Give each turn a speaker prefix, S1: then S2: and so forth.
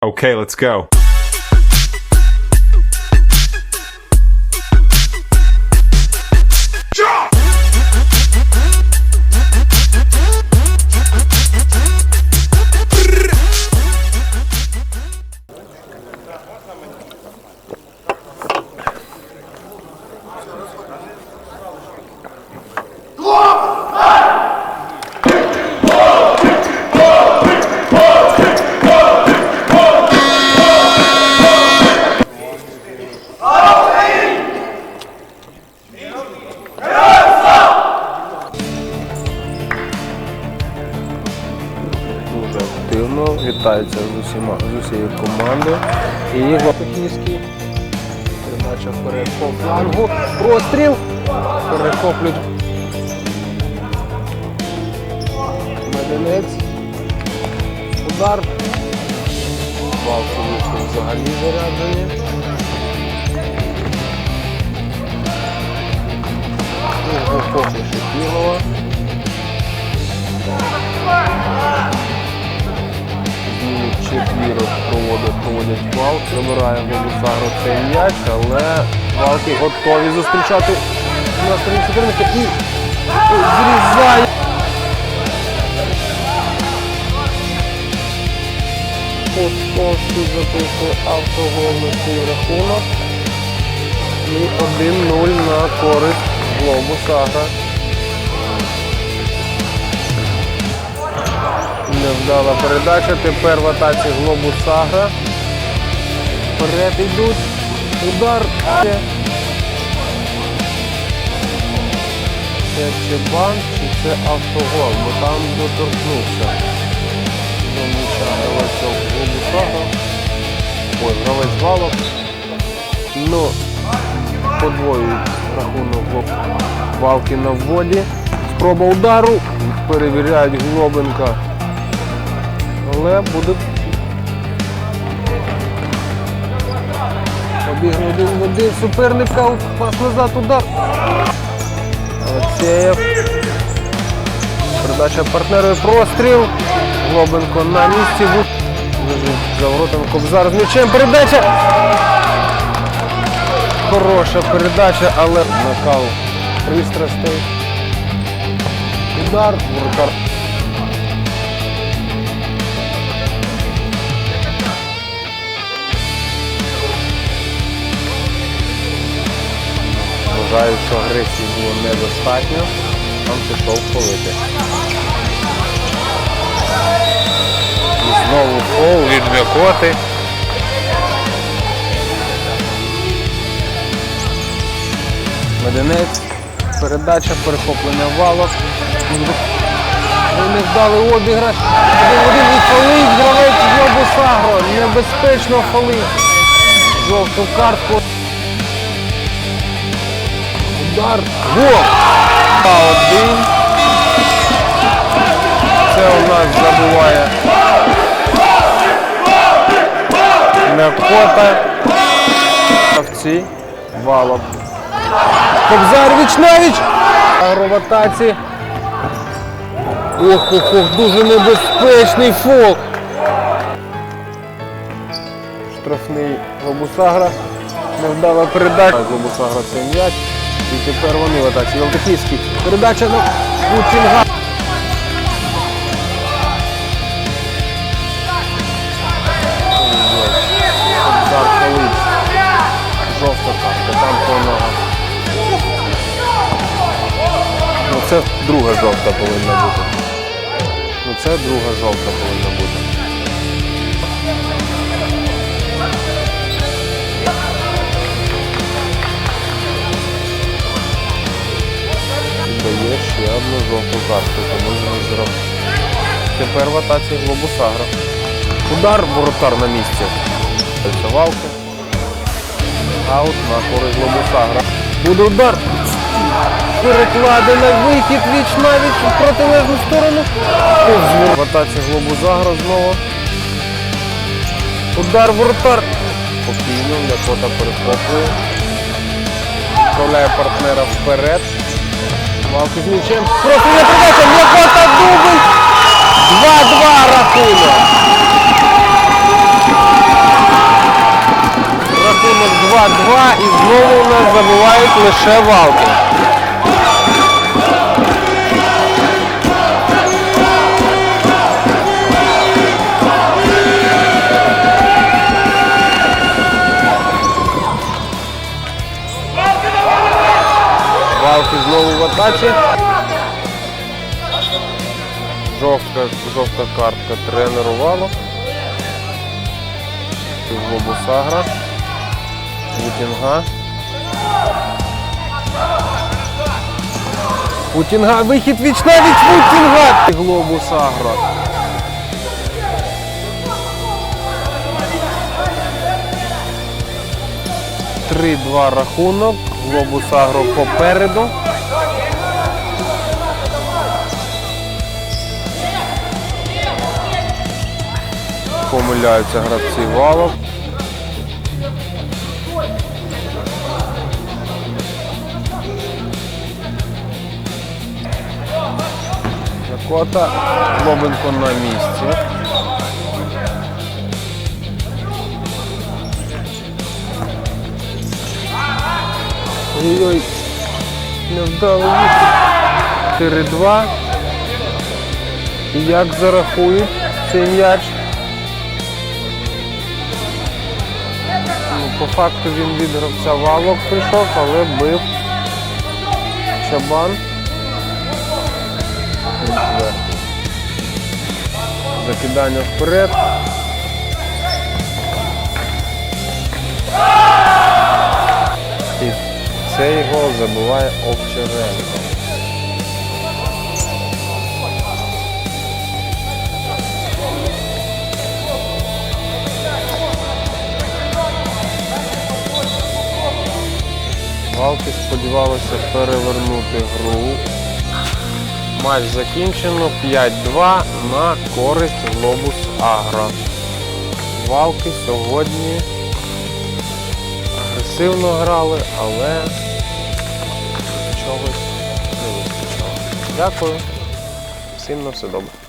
S1: Okay, let's go.
S2: Активно, вітається з усіма з усією командою. І Гопиківський. Передача вперед по флангу. Простріл. Перехоплюють. Меденець. Удар. Балки вийшли взагалі заряджені. Ого, поки Шипілова. Проводять, проводять вал, забирає Голусагро цей м'яч, але валки готові зустрічати на стороні суперника і зрізає. Московський записує автогол на свій рахунок. І 1-0 на користь Глобусагра. Невдала передача. Тепер в атаці Глобус Сагра. Вперед йдуть. Удар. Це чи банк, чи це автогол, бо там доторкнувся. Ой, гравець валок. Ну, подвоюють рахунок Валки на вводі. Спроба удару. Перевіряють Глобенка але буде обігрує один в один суперника, пас назад, удар. Алексеєв. Передача партнеру простріл. Глобенко на місці. За воротом Кобзар з м'ячем. Передача. Хороша передача, але накал пристрастей. Удар. Воротар Вважаю, що агресії було недостатньо. Там пішов полити. І знову фол від М'якоти. Меденець. Передача, перехоплення валок. Вони вдали обіграш. Один-один і фолить гравець Йобу Сагро. Небезпечно фолить. Жовту картку. Удар. Гол! Один. Це у нас забуває. Мякота. Гравці. Валок. Кобзар Вічнавіч. Агроватаці. Ох, ох, ох, дуже небезпечний фол. Штрафний Лобусагра. Невдала передача. Лобусагра цей м'яч. І тепер вони в атаці. Ялтихівський. Передача на Халиць. Жовта картка, там по ногам. Ну це друга жовта повинна бути. Ну це друга жовта повинна бути. Дає ще одну жовту картку, зробити. Тепер в атаці Глобусагра. Удар, воротар на місці. Це. Аут на користь Глобусагра. Буде удар. Перекладений вихід віч навіть в протилежну сторону. В атаці Глобусагра знову. Удар воротар. Спокійно, М'якота перехоплює. Відправляє партнера вперед. Валки з. Просто не придача. М'якота Дубль. 2-2 рахунок. Рахунок 2-2 і знову у нас забувають лише валки. Валки знову в атаці. Жовта, жовта картка тренеру Вало. Глобусагра. Путінга. Путінга, вихід віч на віч Путінга! Глобус. Три-два рахунок. Глобус Агро попереду. Помиляються гравці валок. Кота Лобенко на місці. Ой-ой, невдало вихід. 4-2. І Як зарахують цей м'яч? Ну, по факту він від валок прийшов, але бив чабан. Закидання вперед. Цей гол забиває Овчаренко. Галки сподівалися перевернути гру. Матч закінчено 5-2 на користь Глобус Агро. Валки сьогодні агресивно грали, але чогось не вистачало. Дякую. Всім на все добре.